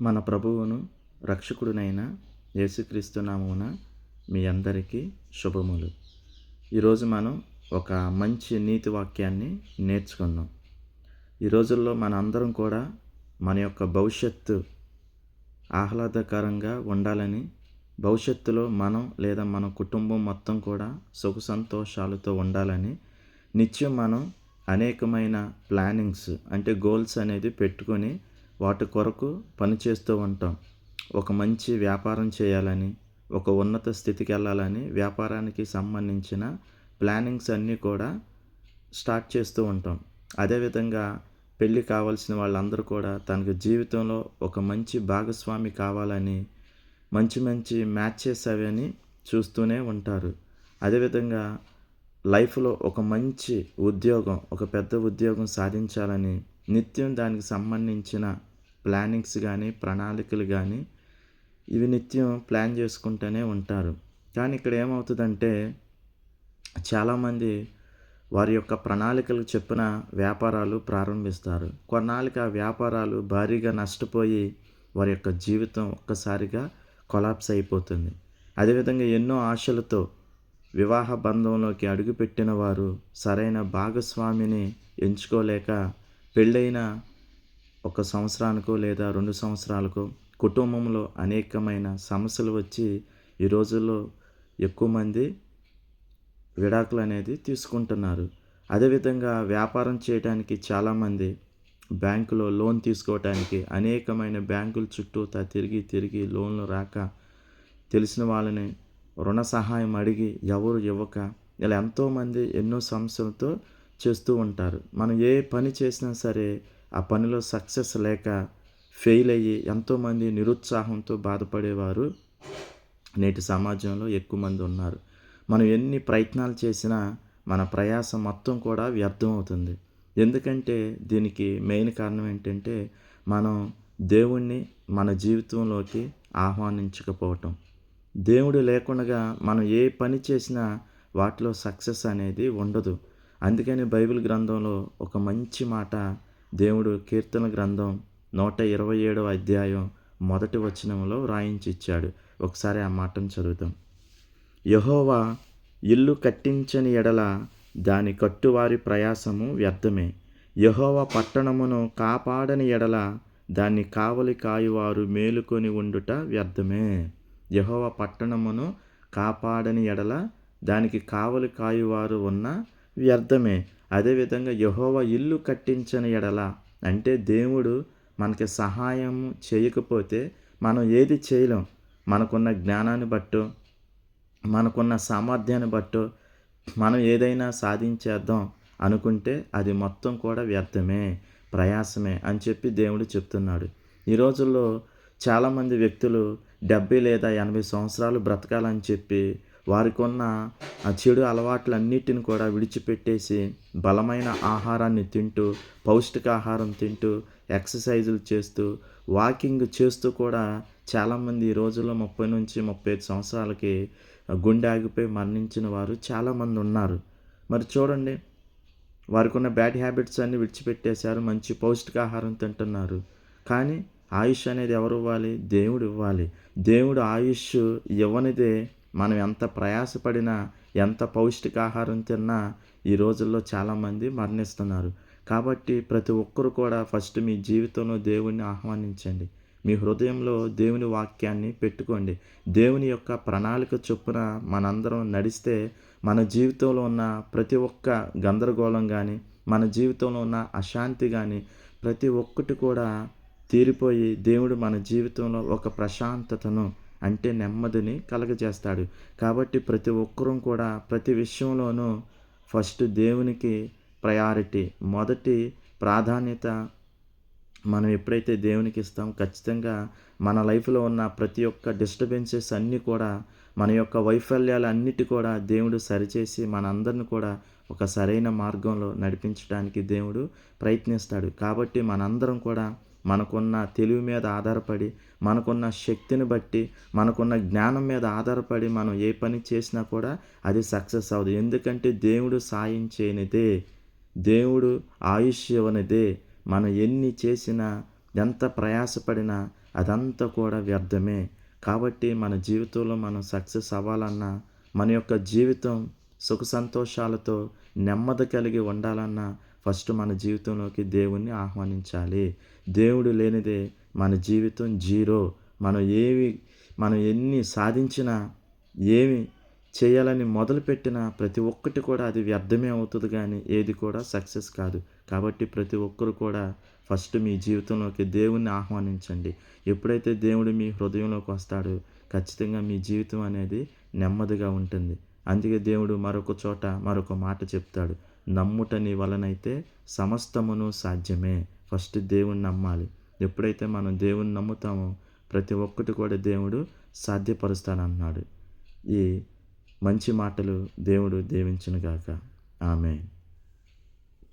మన ప్రభువును రక్షకుడునైన యేసుక్రీస్తు నామమున మీ అందరికీ శుభములు. ఈరోజు మనం ఒక మంచి నీతి వాక్యాన్ని నేర్చుకున్నాం ఈ రోజుల్లో మన అందరం కూడా మన యొక్క భవిష్యత్తు ఆహ్లాదకరంగా ఉండాలని భవిష్యత్తులో మనం లేదా మన కుటుంబం మొత్తం కూడా సుఖ సంతోషాలతో ఉండాలని నిత్యం మనం అనేకమైన ప్లానింగ్స్ అంటే గోల్స్ అనేది పెట్టుకొని వాటి కొరకు పనిచేస్తూ ఉంటాం. ఒక మంచి వ్యాపారం చేయాలని ఒక ఉన్నత స్థితికి వెళ్ళాలని వ్యాపారానికి సంబంధించిన ప్లానింగ్స్ అన్నీ కూడా స్టార్ట్ చేస్తూ ఉంటాం. అదేవిధంగా పెళ్ళి కావాల్సిన వాళ్ళందరూ కూడా తనకు జీవితంలో ఒక మంచి భాగస్వామి కావాలని మంచి మంచి మ్యాచెస్ అవని చూస్తూనే ఉంటారు. అదేవిధంగా లైఫ్లో ఒక మంచి ఉద్యోగం ఒక పెద్ద ఉద్యోగం సాధించాలని నిత్యం దానికి సంబంధించిన ప్లానింగ్స్ కానీ ప్రణాళికలు కానీ ఇవి నిత్యం ప్లాన్ చేసుకుంటూనే ఉంటారు. కానీ ఇక్కడ ఏమవుతుందంటే చాలామంది వారి యొక్క ప్రణాళికలు చెప్పిన వ్యాపారాలు ప్రారంభిస్తారు. కొన్నాళ్ళకి ఆ వ్యాపారాలు భారీగా నష్టపోయి వారి యొక్క జీవితం ఒక్కసారిగా కొలాప్స్ అయిపోతుంది. అదేవిధంగా ఎన్నో ఆశలతో వివాహ బంధంలోకి అడుగుపెట్టిన వారు సరైన భాగస్వామిని ఎంచుకోలేక పెళ్ళైన ఒక సంవత్సరానికో లేదా రెండు సంవత్సరాలకో కుటుంబంలో అనేకమైన సమస్యలు వచ్చి ఈ రోజుల్లో ఎక్కువ మంది విడాకులు అనేది తీసుకుంటున్నారు. అదేవిధంగా వ్యాపారం చేయడానికి చాలామంది బ్యాంకులో లోన్ తీసుకోవడానికి అనేకమైన బ్యాంకుల చుట్టూ తిరిగి తిరిగి లోన్లు రాక తెలిసిన వాళ్ళని రుణ సహాయం అడిగి ఎవరు ఇవ్వక ఇలా ఎంతోమంది ఎన్నో సమస్యలతో చేస్తూ ఉంటారు. మనం ఏ పని చేసినా సరే ఆ పనిలో సక్సెస్ లేక ఫెయిల్ అయ్యి ఎంతోమంది నిరుత్సాహంతో బాధపడేవారు. నేటి సమాజంలో ఎక్కువ మంది ఉన్నారు. మనం ఎన్ని ప్రయత్నాలు చేసినా మన ప్రయాసం మొత్తం కూడా వ్యర్థం అవుతుంది ఎందుకంటే దీనికి మెయిన్ కారణం ఏంటంటే మనం దేవుణ్ణి మన జీవితంలోకి ఆహ్వానించకపోవటం. దేవుడు లేకుండా మనం ఏ పని చేసినా వాటిలో సక్సెస్ అనేది ఉండదు. అందుకని బైబిల్ గ్రంథంలో ఒక మంచి మాట దేవుడు కీర్తన గ్రంథం నూట ఇరవై ఏడవ అధ్యాయం మొదటి వచనంలో రాయించి ఇచ్చాడు. ఒకసారి ఆ మాటను చదువుతాం యహోవా ఇల్లు కట్టించని ఎడల దాని కట్టువారి ప్రయాసము వ్యర్థమే. యహోవ పట్టణమును కాపాడని ఎడల దాన్ని కావలి కాయువారు మేలుకొని ఉండుట వ్యర్థమే. యహోవ పట్టణమును కాపాడని ఎడల దానికి కావలి కాయువారు ఉన్న వ్యర్థమే. అదేవిధంగా యహోవ ఇల్లు కట్టించని ఎడల. అంటే దేవుడు మనకి సహాయం చేయకపోతే మనం ఏది చేయలేం. మనకున్న జ్ఞానాన్ని బట్టో మనకున్న సామర్థ్యాన్ని బట్టో మనం ఏదైనా సాధించేద్దాం అనుకుంటే అది మొత్తం కూడా వ్యర్థమే ప్రయాసమే అని చెప్పి దేవుడు చెప్తున్నాడు. ఈ రోజుల్లో చాలామంది వ్యక్తులు డెబ్బై లేదా ఎనభై సంవత్సరాలు బ్రతకాలని చెప్పి వారికి ఉన్న ఆ చెడు అలవాట్లన్నిటిని కూడా విడిచిపెట్టేసి బలమైన ఆహారాన్ని తింటూ పౌష్టికాహారం తింటూ ఎక్సర్సైజులు చేస్తూ వాకింగ్ చేస్తూ కూడా చాలామంది ఈ రోజుల్లో ముప్పై నుంచి ముప్పై ఐదు సంవత్సరాలకి గుండె ఆగిపోయి మరణించిన వారు చాలామంది ఉన్నారు. మరి చూడండి వారికి ఉన్న బ్యాడ్ హ్యాబిట్స్ అన్నీ విడిచిపెట్టేశారు మంచి పౌష్టికాహారం తింటున్నారు. కానీ ఆయుష్ అనేది ఎవరు ఇవ్వాలి? దేవుడు ఇవ్వాలి. దేవుడు ఆయుష్ ఇవ్వనిదే మనం ఎంత ప్రయాసపడినా ఎంత పౌష్టికాహారం తిన్నా ఈ రోజుల్లో చాలామంది మరణిస్తున్నారు. కాబట్టి ప్రతి ఒక్కరు కూడా ఫస్ట్ మీ జీవితంలో దేవుణ్ణి ఆహ్వానించండి. మీ హృదయంలో దేవుని వాక్యాన్ని పెట్టుకోండి. దేవుని యొక్క ప్రణాళిక చొప్పున మనందరం నడిస్తే మన జీవితంలో ఉన్న ప్రతి ఒక్క గందరగోళం కానీ మన జీవితంలో ఉన్న అశాంతి కానీ ప్రతి ఒక్కటి కూడా తీరిపోయి దేవుడు మన జీవితంలో ఒక ప్రశాంతతను అంటే నెమ్మదిని కలగజేస్తాడు. కాబట్టి ప్రతి ఒక్కరూ కూడా ప్రతి విషయంలోనూ ఫస్ట్ దేవునికి ప్రయారిటీ. మొదటి ప్రాధాన్యత మనం ఎప్పుడైతే దేవునికి ఇస్తాం ఖచ్చితంగా మన లైఫ్లో ఉన్న ప్రతి ఒక్క డిస్టర్బెన్సెస్ అన్నీ కూడా మన యొక్క వైఫల్యాలు అన్నిటి కూడా దేవుడు సరిచేసి మనందరిని కూడా ఒక సరైన మార్గంలో నడిపించడానికి దేవుడు ప్రయత్నిస్తాడు. కాబట్టి మనందరం కూడా మనకున్న తెలివి మీద ఆధారపడి మనకున్న శక్తిని బట్టి మనకున్న జ్ఞానం మీద ఆధారపడి మనం ఏ పని చేసినా కూడా అది సక్సెస్ అవ్వదు. ఎందుకంటే దేవుడు సాయం చేయనిదే దేవుడు ఆయుష్ ఇవ్వనిదే. మనం ఎన్ని చేసినా ఎంత ప్రయాసపడినా అదంతా కూడా వ్యర్థమే. కాబట్టి మన జీవితంలో మనం సక్సెస్ అవ్వాలన్నా మన యొక్క జీవితం సుఖ సంతోషాలతో నెమ్మది కలిగి ఉండాలన్నా ఫస్ట్ మన జీవితంలోకి దేవుణ్ణి ఆహ్వానించాలి. దేవుడు లేనిదే మన జీవితం జీరో. మనం ఏవి మనం ఎన్ని సాధించినా ఏమి చేయాలని మొదలుపెట్టిన ప్రతి ఒక్కటి కూడా అది వ్యర్థమే అవుతుంది కానీ ఏది కూడా సక్సెస్ కాదు. కాబట్టి ప్రతి ఒక్కరు కూడా ఫస్ట్ మీ జీవితంలోకి దేవుణ్ణి ఆహ్వానించండి. ఎప్పుడైతే దేవుడు మీ హృదయంలోకి వస్తాడో ఖచ్చితంగా మీ జీవితం అనేది నెమ్మదిగా ఉంటుంది. అందుకే దేవుడు మరొక చోట మరొక మాట చెప్తాడు. నమ్ముటని వలనైతే సమస్తమును సాధ్యమే. ఫస్ట్ దేవుణ్ణి నమ్మాలి. ఎప్పుడైతే మనం దేవుణ్ణి నమ్ముతామో ప్రతి ఒక్కటి కూడా దేవుడు సాధ్యపరుస్తానన్నాడు. ఈ మంచి మాటలు దేవుడు దీవించునుగాక. ఆమె